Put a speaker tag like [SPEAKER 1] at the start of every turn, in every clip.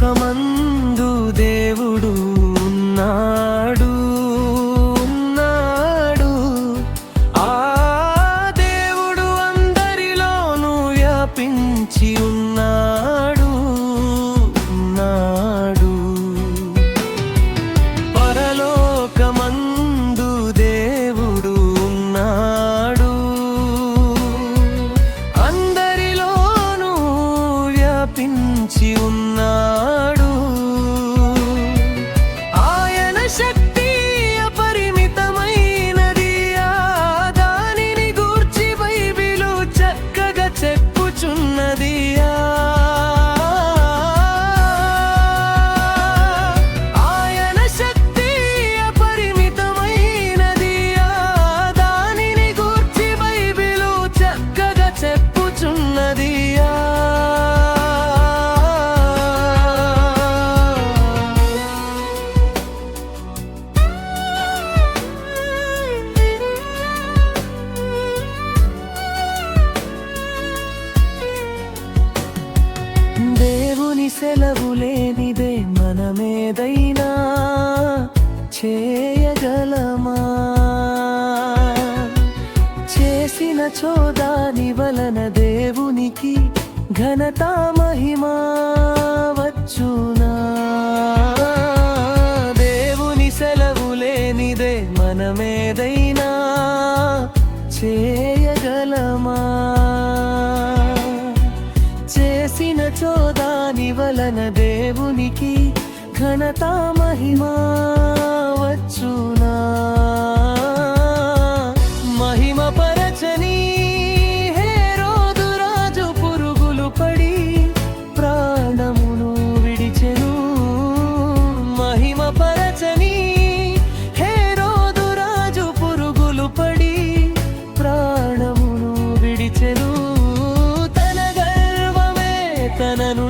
[SPEAKER 1] లోకమందు దేవుడు ఉన్నా సెలవు లేనిదే మనమేదైనా చేయగలమా? చేసిన చోదాని వలన దేవునికి ఘనత మహిమా వచ్చునా? దేవుని సెలవు లేనిదే మనమేదైనా చేయగలమా? నిలిచోదాని వలన దేవునికి ఘనతా మహిమా. and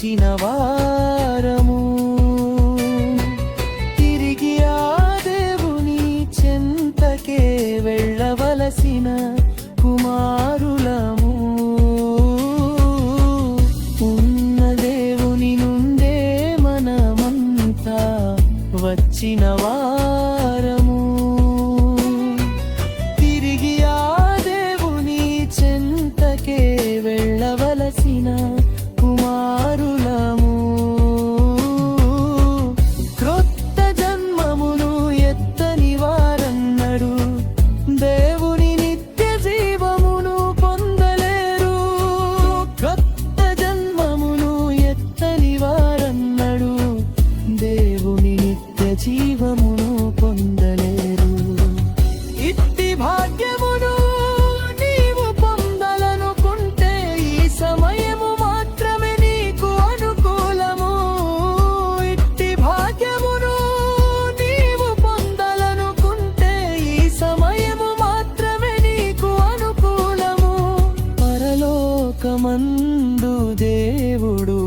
[SPEAKER 1] గెలిచిన వారము. తిరిగి ఆ దేవుని చెంతకే వెళ్ళవలసిన కుమారులము. ఉన్న దేవుని నుండే మనమంతా వచ్చినవా? ముందు దేవుడు.